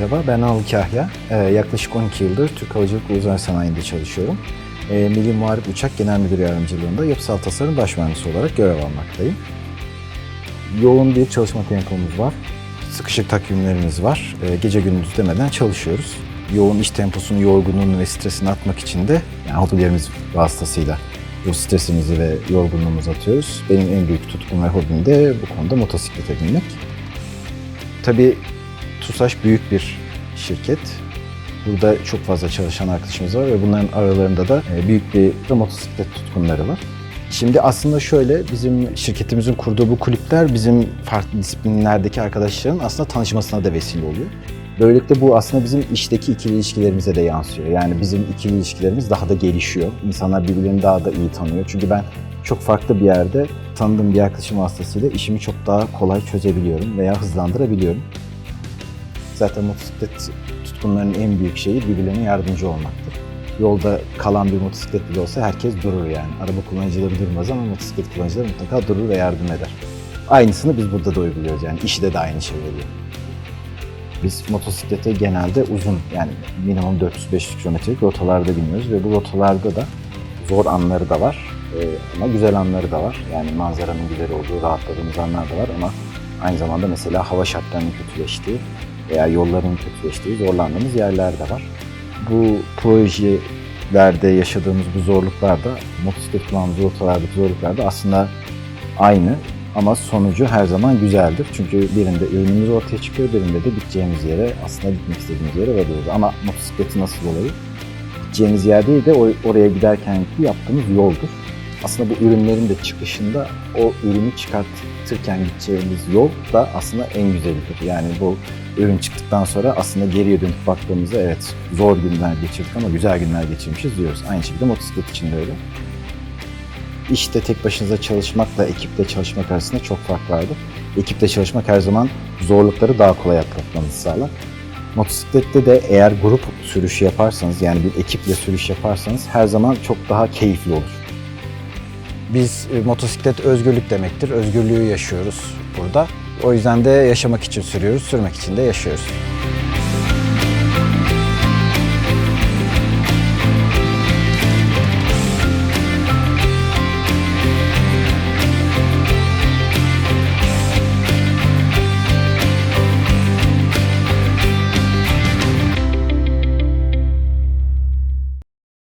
merhaba. Ben Anıl Kahya. Ee, yaklaşık 12 yıldır Türk Havacılık ve Uzay Sanayi'nde çalışıyorum. Ee, Milli Muharip Uçak Genel Müdür Yardımcılığında yapısal tasarım baş mühendisi olarak görev almaktayım. Yoğun bir çalışma tempomuz var. Sıkışık takvimlerimiz var. Ee, gece gündüz demeden çalışıyoruz. Yoğun iş temposunu, yorgunluğunu ve stresini atmak için de yani hobilerimiz vasıtasıyla bu stresimizi ve yorgunluğumuzu atıyoruz. Benim en büyük tutkum ve hobim de bu konuda motosiklete binmek. Tabii TUSAŞ büyük bir şirket. Burada çok fazla çalışan arkadaşımız var ve bunların aralarında da e, büyük bir motosiklet tutkunları var. Şimdi aslında şöyle, bizim şirketimizin kurduğu bu kulüpler bizim farklı disiplinlerdeki arkadaşların aslında tanışmasına da vesile oluyor. Böylelikle bu aslında bizim işteki ikili ilişkilerimize de yansıyor. Yani bizim ikili ilişkilerimiz daha da gelişiyor. İnsanlar birbirlerini daha da iyi tanıyor. Çünkü ben çok farklı bir yerde tanıdığım bir arkadaşım vasıtasıyla işimi çok daha kolay çözebiliyorum veya hızlandırabiliyorum. Zaten motosiklet tutkunlarının en büyük şeyi birbirlerine yardımcı olmaktır. Yolda kalan bir motosiklet bile olsa herkes durur yani. Araba kullanıcıları durmaz ama motosiklet kullanıcıları mutlaka durur ve yardım eder. Aynısını biz burada da uyguluyoruz yani işide de aynı şey oluyor. Biz motosiklete genelde uzun yani minimum 400-500 kilometrelik rotalarda biniyoruz ve bu rotalarda da zor anları da var Ee, ama güzel anları da var. Yani manzaranın güzel olduğu, rahatladığımız anlar da var ama aynı zamanda mesela hava şartlarının kötüleştiği veya yolların kötüleştiği zorlandığımız yerler de var. Bu projelerde yaşadığımız bu zorluklar da motosiklet kullandığımız rotalardaki zorluklar da aslında aynı ama sonucu her zaman güzeldir. Çünkü birinde ürünümüz ortaya çıkıyor, birinde de gideceğimiz yere, aslında gitmek istediğimiz yere varıyoruz. Ama motosikleti nasıl olayı? Gideceğimiz yer değil de oraya giderken yaptığımız yoldur. Aslında bu ürünlerin de çıkışında o ürünü çıkartırken gideceğimiz yol da aslında en güzelidir. Yani bu ürün çıktıktan sonra aslında geriye dönüp baktığımızda evet zor günler geçirdik ama güzel günler geçirmişiz diyoruz. Aynı şekilde motosiklet için de öyle. İşte tek başınıza çalışmakla ekiple çalışmak arasında çok fark vardır. Ekiple çalışmak her zaman zorlukları daha kolay atlatmanızı sağlar. Motosiklette de eğer grup sürüşü yaparsanız yani bir ekiple sürüş yaparsanız her zaman çok daha keyifli olur. Biz e, motosiklet özgürlük demektir. Özgürlüğü yaşıyoruz burada. O yüzden de yaşamak için sürüyoruz, sürmek için de yaşıyoruz.